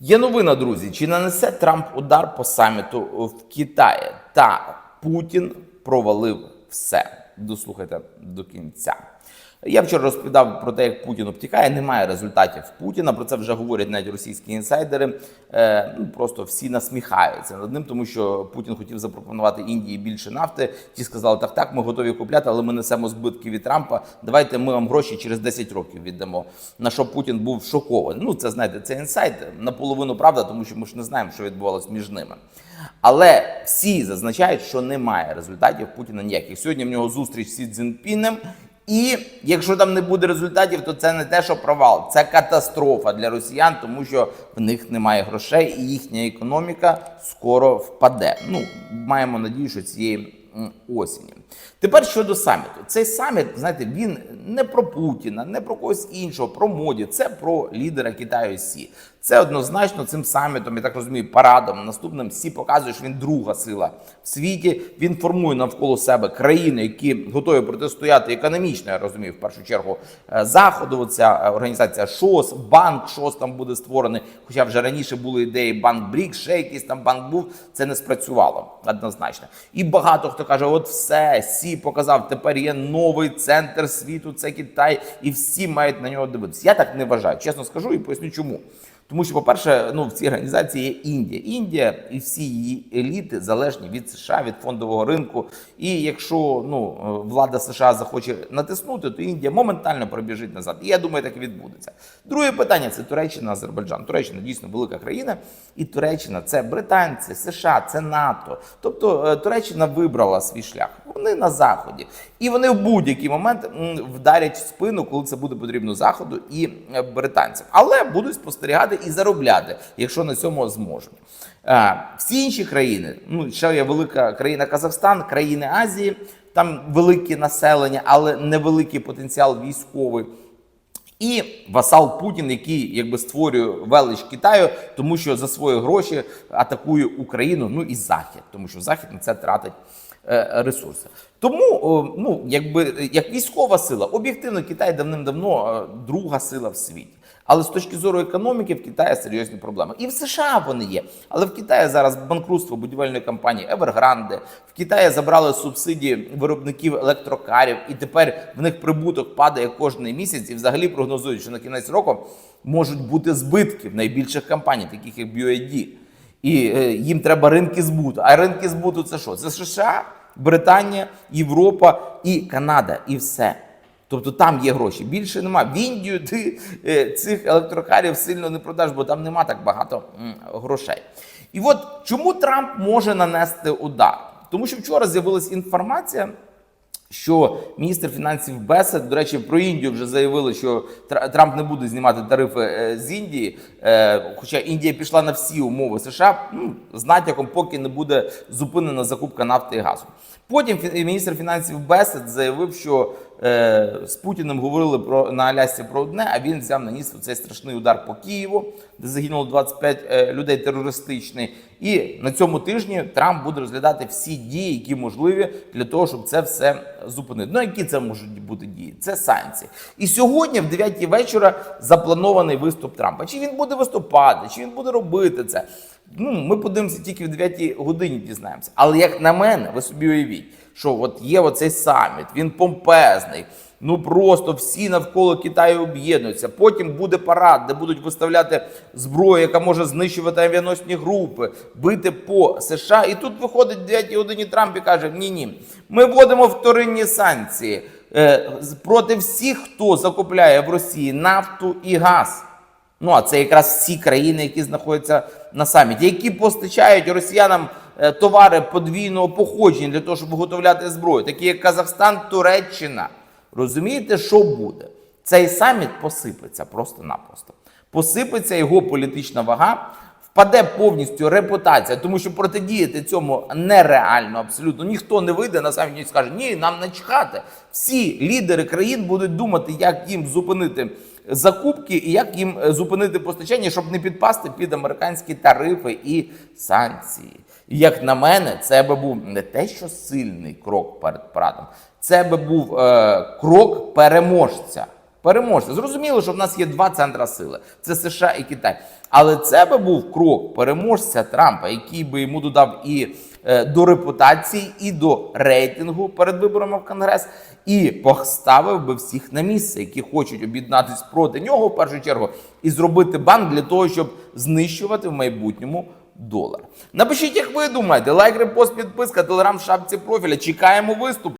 Є новина, друзі. Чи нанесе Трамп удар по саміту в Китаї? Та Путін провалив все. Дослухайте до кінця. Я вчора розповідав про те, як Путін обтікає. Немає результатів Путіна. Про це вже говорять навіть російські інсайдери. Е, ну просто всі насміхаються над ним, тому що Путін хотів запропонувати Індії більше нафти. Ті сказали, так, так, ми готові купляти, але ми несемо збитки від Трампа. Давайте ми вам гроші через 10 років віддамо. На що Путін був шокований. Ну, це знаєте, це інсайт наполовину правда, тому що ми ж не знаємо, що відбувалось між ними. Але всі зазначають, що немає результатів Путіна ніяких. Сьогодні в нього зустріч з Сі Цзіньпінем. І якщо там не буде результатів, то це не те, що провал, це катастрофа для росіян, тому що в них немає грошей, і їхня економіка скоро впаде. Ну маємо надію, що цієї осені. Тепер щодо саміту, цей саміт, знаєте, він не про Путіна, не про когось іншого, про моді. Це про лідера Китаю Сі. Це однозначно цим самітом, я так розумію, парадом наступним Сі показує, що він друга сила в світі. Він формує навколо себе країни, які готові протистояти економічно, я розумію, в першу чергу е, заходу. Ця е, організація ШОС, банк ШОС там буде створений. Хоча вже раніше були ідеї банк Брік, ще якийсь там банк був. Це не спрацювало однозначно. І багато хто каже: от все, Сі показав, тепер є новий центр світу, це Китай, і всі мають на нього дивитися. Я так не вважаю. Чесно скажу і поясню, чому. Тому що, по-перше, ну в цій організації є Індія. Індія і всі її еліти залежні від США, від фондового ринку. І якщо ну влада США захоче натиснути, то Індія моментально пробіжить назад. І я думаю, так і відбудеться. Друге питання це Туреччина, Азербайджан. Туреччина дійсно велика країна, і Туреччина це британці, США, це НАТО. Тобто е, Туреччина вибрала свій шлях. Вони на заході, і вони в будь-який момент вдарять в спину, коли це буде потрібно заходу і е, британцям, але будуть спостерігати і заробляти, якщо на цьому зможуть. Е, Всі інші країни, ну ще є велика країна Казахстан, країни Азії, там велике населення, але невеликий потенціал військовий. І васал Путін, який якби створює велич Китаю, тому що за свої гроші атакує Україну, ну і Захід, тому що Захід на це тратить е, ресурси. Тому, ну якби як військова сила, об'єктивно Китай давним-давно е, друга сила в світі. Але з точки зору економіки в Китаї серйозні проблеми. І в США вони є. Але в Китаї зараз банкрутство будівельної компанії Evergrande. В Китаї забрали субсидії виробників електрокарів, і тепер в них прибуток падає кожний місяць. І взагалі прогнозують, що на кінець року можуть бути збитки в найбільших компаній, таких як BYD. І е, їм треба ринки збуту. А ринки збуту це що? Це США, Британія, Європа і Канада, і все. Тобто там є гроші. Більше нема. В Індію ти е, цих електрокарів сильно не продаш, бо там нема так багато грошей. І от чому Трамп може нанести удар? Тому що вчора з'явилася інформація. Що міністр фінансів Бесед, до речі, про Індію вже заявили, що Трамп не буде знімати тарифи е, з Індії. Е, Хоча Індія пішла на всі умови США, ну, з натяком, поки не буде зупинена закупка нафти і газу. Потім міністр фінансів Бесед заявив, що е, з Путіним говорили про на Алясці про одне, а він взяв наніс цей страшний удар по Києву, де загинуло 25 е, людей терористичний. І на цьому тижні Трамп буде розглядати всі дії, які можливі для того, щоб це все зупинити. Ну які це можуть бути дії? Це санкції. І сьогодні, в 9 вечора, запланований виступ Трампа. Чи він буде виступати, чи він буде робити це? Ну, ми подивимося тільки в 9 годині дізнаємося. Але як на мене, ви собі уявіть, що от є оцей саміт, він помпезний. Ну просто всі навколо Китаю об'єднуються. Потім буде парад, де будуть виставляти зброю, яка може знищувати авіаносні групи, бити по США. І тут виходить в 9 годині Трамп і каже: Ні, ні, ми вводимо вторинні санкції е, проти всіх, хто закупляє в Росії нафту і газ. Ну а це якраз всі країни, які знаходяться на саміті, які постачають росіянам е, товари подвійного походження для того, щоб виготовляти зброю, такі як Казахстан, Туреччина. Розумієте, що буде? Цей саміт посипеться просто-напросто. Посипеться його політична вага, впаде повністю репутація, тому що протидіяти цьому нереально абсолютно. Ніхто не вийде на саміт і скаже, ні, нам начхати. Всі лідери країн будуть думати, як їм зупинити закупки і як їм е, зупинити постачання, щоб не підпасти під американські тарифи і санкції. Як на мене, це би був не те, що сильний крок перед парадом, це би був е, крок переможця. Переможця. Зрозуміло, що в нас є два центра сили: це США і Китай. Але це би був крок переможця Трампа, який би йому додав і е, до репутації, і до рейтингу перед виборами в Конгрес, і поставив би всіх на місце, які хочуть об'єднатися проти нього в першу чергу, і зробити банк для того, щоб знищувати в майбутньому долар. Напишіть, як ви думаєте, лайк, репост, підписка, телеграм шапці профіля. Чекаємо виступ.